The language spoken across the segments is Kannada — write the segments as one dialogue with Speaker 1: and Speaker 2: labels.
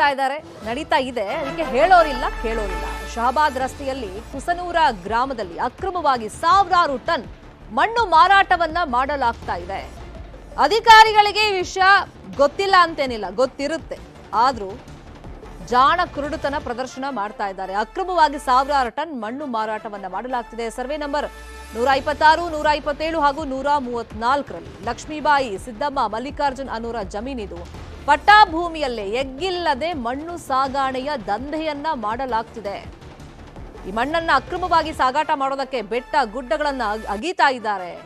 Speaker 1: ನಡೀತಾ ಇದ್ದಾರೆ. ನಡೀತಾ ಇದೆ. ಅದಕ್ಕೆ ಹೇಳೋರಿಲ್ಲ, ಕೇಳೋರಿಲ್ಲ. ಶಹಬಾದ್ ರಸ್ತೆಯಲ್ಲಿ ಕುಸನೂರ ಗ್ರಾಮದಲ್ಲಿ ಅಕ್ರಮವಾಗಿ ಸಾವಿರಾರು ಟನ್ ಮಣ್ಣು ಮಾರಾಟವನ್ನ ಮಾಡಲಾಗ್ತಾ ಇದೆ. ಅಧಿಕಾರಿಗಳಿಗೆ ಈ ವಿಷಯ ಗೊತ್ತಿಲ್ಲ ಅಂತೇನಿಲ್ಲ, ಗೊತ್ತಿರುತ್ತೆ. ಆದ್ರೂ ಜಾಣ ಕುರುಡುತನ ಪ್ರದರ್ಶನ ಮಾಡ್ತಾ ಇದ್ದಾರೆ. ಅಕ್ರಮವಾಗಿ ಸಾವಿರಾರು ಟನ್ ಮಣ್ಣು ಮಾರಾಟವನ್ನ ಮಾಡಲಾಗ್ತಿದೆ. ಸರ್ವೆ ನಂಬರ್ ನೂರ ಇಪ್ಪತ್ತಾರು ನೂರ ಇಪ್ಪತ್ತೇಳು ಹಾಗೂ ನೂರ ಮೂವತ್ನಾಲ್ಕರಲ್ಲಿ ಲಕ್ಷ್ಮೀಬಾಯಿ, ಸಿದ್ದಮ್ಮ, ಮಲ್ಲಿಕಾರ್ಜುನ್ ಅನ್ನೋರ ಜಮೀನಿದು ಪಟ್ಟಾ ಭೂಮಿಯಲ್ಲೇ ಎಗ್ಗಿಲ್ಲದೆ ಮಣ್ಣು ಸಾಗಾಣೆಯ ದಂಧೆಯನ್ನ ಮಾಡಲಾಗ್ತಿದೆ. ಈ ಮಣ್ಣನ್ನ ಅಕ್ರಮವಾಗಿ ಸಾಗಾಟ ಮಾಡೋದಕ್ಕೆ ಬೆಟ್ಟ ಗುಡ್ಡಗಳನ್ನ ಅಗ್- ಅಗೀತಾ ಇದ್ದಾರೆ.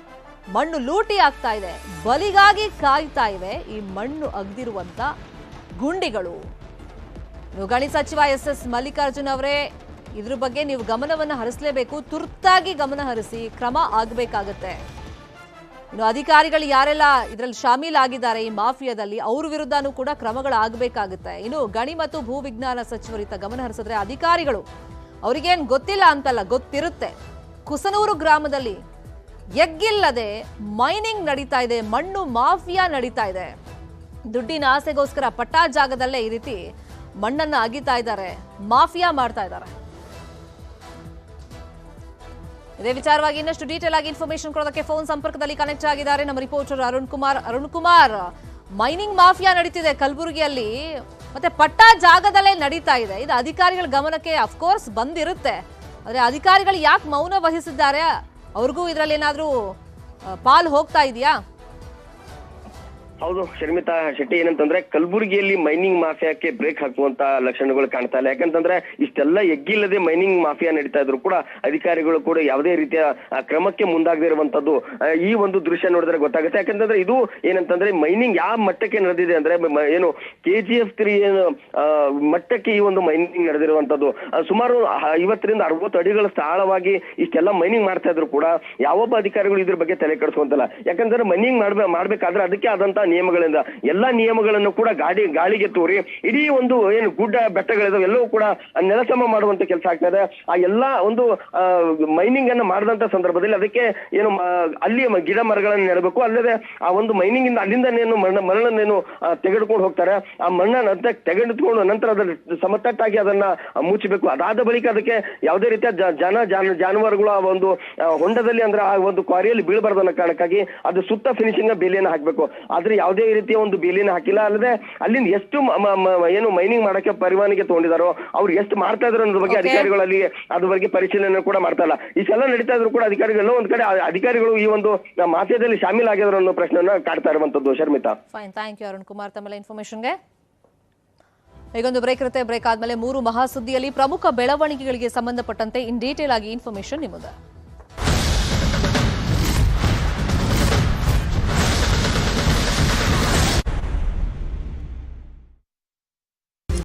Speaker 1: ಮಣ್ಣು ಲೂಟಿ ಆಗ್ತಾ ಇದೆ. ಬಲಿಗಾಗಿ ಕಾಯ್ತಾ ಇವೆ ಈ ಮಣ್ಣು ಅಗ್ದಿರುವಂತ ಗುಂಡಿಗಳು. ಗಣಿ ಸಚಿವ ಎಸ್ ಎಸ್ ಮಲ್ಲಿಕಾರ್ಜುನ್ ಅವರೇ, ಇದ್ರ ಬಗ್ಗೆ ನೀವು ಗಮನವನ್ನು ಹರಿಸಲೇಬೇಕು. ತುರ್ತಾಗಿ ಗಮನ ಹರಿಸಿ ಕ್ರಮ ಆಗಬೇಕಾಗತ್ತೆ. ಇನ್ನು ಅಧಿಕಾರಿಗಳು ಯಾರೆಲ್ಲ ಇದರಲ್ಲಿ ಶಾಮೀಲಾಗಿದ್ದಾರೆ ಈ ಮಾಫಿಯಾದಲ್ಲಿ ಅವ್ರ ವಿರುದ್ಧನೂ ಕೂಡ ಕ್ರಮಗಳಾಗಬೇಕಾಗುತ್ತೆ. ಇನ್ನು ಗಣಿ ಮತ್ತು ಭೂ ವಿಜ್ಞಾನ ಸಚಿವರಿತ ಗಮನ ಹರಿಸಿದ್ರೆ ಅಧಿಕಾರಿಗಳು ಅವ್ರಿಗೇನ್ ಗೊತ್ತಿಲ್ಲ ಅಂತಲ್ಲ, ಗೊತ್ತಿರುತ್ತೆ. ಕುಸನೂರು ಗ್ರಾಮದಲ್ಲಿ ಎಗ್ಗಿಲ್ಲದೆ ಮೈನಿಂಗ್ ನಡೀತಾ ಇದೆ, ಮಣ್ಣು ಮಾಫಿಯಾ ನಡೀತಾ ಇದೆ. ದುಡ್ಡಿನ ಆಸೆಗೋಸ್ಕರ ಪಟ್ಟಾ ಜಾಗದಲ್ಲೇ ಈ ರೀತಿ ಮಣ್ಣನ್ನು ಅಗಿತಾ ಇದ್ದಾರೆ, ಮಾಫಿಯಾ ಮಾಡ್ತಾ ಇದ್ದಾರೆ. ಇದೇ ವಿಚಾರವಾಗಿ ಇನ್ನಷ್ಟು ಡೀಟೇಲ್ ಆಗಿ ಇನ್ಫಾರ್ಮೇಶನ್ ಕೊಡೋದಕ್ಕೆ ಫೋನ್ ಸಂಪರ್ಕದಲ್ಲಿ ಕನೆಕ್ಟ್ ಆಗಿದ್ದಾರೆ ನಮ್ಮ reporter Arun Kumar. Arun Kumar mining mafia ನಡೀತಿದೆ ಕಲಬುರಗಿಯಲ್ಲಿ. ಮತ್ತೆ ಪಟ್ಟಾ ಜಾಗದಲ್ಲೇ ನಡೀತಾ ಇದೆ. ಇದು ಅಧಿಕಾರಿಗಳ ಗಮನಕ್ಕೆ ಅಫ್ಕೋರ್ಸ್ ಬಂದಿರುತ್ತೆ. ಆದರೆ ಅಧಿಕಾರಿಗಳು ಯಾಕೆ ಮೌನ ವಹಿಸಿದ್ದಾರೆ? ಅವ್ರಿಗೂ ಇದರಲ್ಲಿ ಏನಾದರೂ ಪಾಲ್ ಹೋಗ್ತಾ ಇದೆಯಾ?
Speaker 2: ಹೌದು, ಶರ್ಮಿತಾ ಶೆಟ್ಟಿ ಏನಂತಂದ್ರೆ ಕಲಬುರಗಿಯಲ್ಲಿ ಮೈನಿಂಗ್ ಮಾಫಿಯಾಕ್ಕೆ ಬ್ರೇಕ್ ಹಾಕುವಂತ ಲಕ್ಷಣಗಳು ಕಾಣ್ತಾ ಇಲ್ಲ. ಯಾಕಂತಂದ್ರೆ ಇಷ್ಟೆಲ್ಲ ಎಗ್ಗಿಲ್ಲದೆ ಮೈನಿಂಗ್ ಮಾಫಿಯಾ ನಡೀತಾ ಇದ್ರು ಕೂಡ ಅಧಿಕಾರಿಗಳು ಕೂಡ ಯಾವುದೇ ರೀತಿಯ ಕ್ರಮಕ್ಕೆ ಮುಂದಾಗದೇ ಇರುವಂತದ್ದು ಈ ಒಂದು ದೃಶ್ಯ ನೋಡಿದ್ರೆ ಗೊತ್ತಾಗುತ್ತೆ. ಯಾಕಂತಂದ್ರೆ ಇದು ಏನಂತಂದ್ರೆ ಮೈನಿಂಗ್ ಯಾವ ಮಟ್ಟಕ್ಕೆ ನಡೆದಿದೆ ಅಂದ್ರೆ ಏನು ಕೆ ಜಿ ಎಫ್ ತ್ರೀ ಏನು ಮಟ್ಟಕ್ಕೆ ಈ ಒಂದು ಮೈನಿಂಗ್ ನಡೆದಿರುವಂತದ್ದು ಸುಮಾರು ಐವತ್ತರಿಂದ ಅರವತ್ತು ಅಡಿಗಳ ಆಳವಾಗಿ ಇಷ್ಟೆಲ್ಲ ಮೈನಿಂಗ್ ಮಾಡ್ತಾ ಇದ್ರು ಕೂಡ ಯಾವೊಬ್ಬ ಅಧಿಕಾರಿಗಳು ಇದ್ರ ಬಗ್ಗೆ ತಲೆ ಕೆಡಿಸುವಂತಲ್ಲ. ಯಾಕಂದ್ರೆ ಮೈನಿಂಗ್ ಮಾಡ್ಬೇ, ಮಾಡ್ಬೇಕಾದ್ರೆ ಅದಕ್ಕೆ ಆದಂತ ನಿಯಮಗಳಿಂದ ಎಲ್ಲಾ ನಿಯಮಗಳನ್ನು ಕೂಡ ಗಾಡಿ ಗಾಳಿಗೆ ತೋರಿ ಇಡೀ ಒಂದು ಏನು ಗುಡ್ಡ ಬೆಟ್ಟಗಳಿದಾವೆ ಎಲ್ಲವೂ ಕೂಡ ನೆಲಸಮ ಮಾಡುವಂತ ಕೆಲಸ ಆಗ್ತಾ ಇದೆ. ಆ ಎಲ್ಲಾ ಒಂದು ಮೈನಿಂಗ್ ಅನ್ನು ಮಾಡಿದಂತ ಸಂದರ್ಭದಲ್ಲಿ ಅದಕ್ಕೆ ಏನು ಅಲ್ಲಿ ಗಿಡ ಮರಗಳನ್ನು ನೆಡಬೇಕು. ಅಲ್ಲದೆ ಆ ಒಂದು ಮೈನಿಂಗ್ ಇಂದ ಅಲ್ಲಿಂದ ಮಣ್ಣ ಮರಳನ್ನೇನು ತೆಗೆದುಕೊಂಡು ಹೋಗ್ತಾರೆ. ಆ ಮಣ್ಣನ್ನ ಅಂತ ತೆಗೆದುಕೊಂಡು ನಂತರ ಅದನ್ನ ಸಮತಟ್ಟಾಗಿ ಅದನ್ನ ಮುಚ್ಚಬೇಕು ಅದಾದ ಬಳಿಕ ಅದಕ್ಕೆ ಯಾವುದೇ ರೀತಿಯ ಜನ, ಜಾನ, ಜಾನುವಾರುಗಳು ಆ ಒಂದು ಹೊಂಡದಲ್ಲಿ ಅಂದ್ರೆ ಆ ಒಂದು ಕ್ವಾರಿಯಲ್ಲಿ ಬೀಳಬಾರ್ದು ಅನ್ನೋ ಕಾರಣಕ್ಕಾಗಿ ಅದು ಸುತ್ತ ಫಿನಿಶಿಂಗ್ ಬೇಲಿಯನ್ನು ಹಾಕಬೇಕು. ಆದ್ರೆ ಯಾವುದೇ ರೀತಿಯ ಒಂದು ಬೇಲಿನ ಹಾಕಿಲ್ಲ ಅಲ್ಲದೆ ಅಲ್ಲಿಂದ ಎಷ್ಟು ಏನು ಮೈನಿಂಗ್ ಮಾಡಕ್ಕೆ ಪರಿವಾನಿಗೆ ತಗೊಂಡಿದಾರೋ ಅವ್ರು ಎಷ್ಟು ಮಾಡ್ತಾ ಇದ್ರು ಅನ್ನೋದ್ರ ಬಗ್ಗೆ ಅಧಿಕಾರಿಗಳಲ್ಲಿ ಅದ್ರ ಬಗ್ಗೆ ಪರಿಶೀಲನೆ ಕೂಡ ಮಾಡ್ತಾ ಇಲ್ಲ. ಇಷ್ಟೆಲ್ಲ ನಡೀತಾ ಇದ್ರು ಕೂಡ ಅಧಿಕಾರಿಗಳು ಒಂದ್ ಕಡೆ ಅಧಿಕಾರಿಗಳು ಈ ಒಂದು ಮಾಫಿಯಾದಲ್ಲಿ ಶಾಮೀಲಾಗಿದ್ರು ಅನ್ನೋ ಪ್ರಶ್ನೆಯನ್ನ ಕಾಡ್ತಾ ಇರುವಂತದ್ದು Sharmita.
Speaker 1: Fine thank you Arun Kumar ತಮ್ಮೆಲ್ಲ ಇನ್ಫಾರ್ಮೇಶನ್ಗೆ ಈಗೊಂದು ಬ್ರೇಕ್ ಇರುತ್ತೆ ಬ್ರೇಕ್ ಆದ್ಮೇಲೆ ಮೂರು ಮಹಾಸುದ್ದಿಯಲ್ಲಿ ಪ್ರಮುಖ ಬೆಳವಣಿಗೆಗಳಿಗೆ ಸಂಬಂಧಪಟ್ಟಂತೆ ಇನ್ ಡೀಟೇಲ್ ಆಗಿ ಇನ್ಫಾರ್ಮೇಶನ್ ನಿಮ್ಮದು.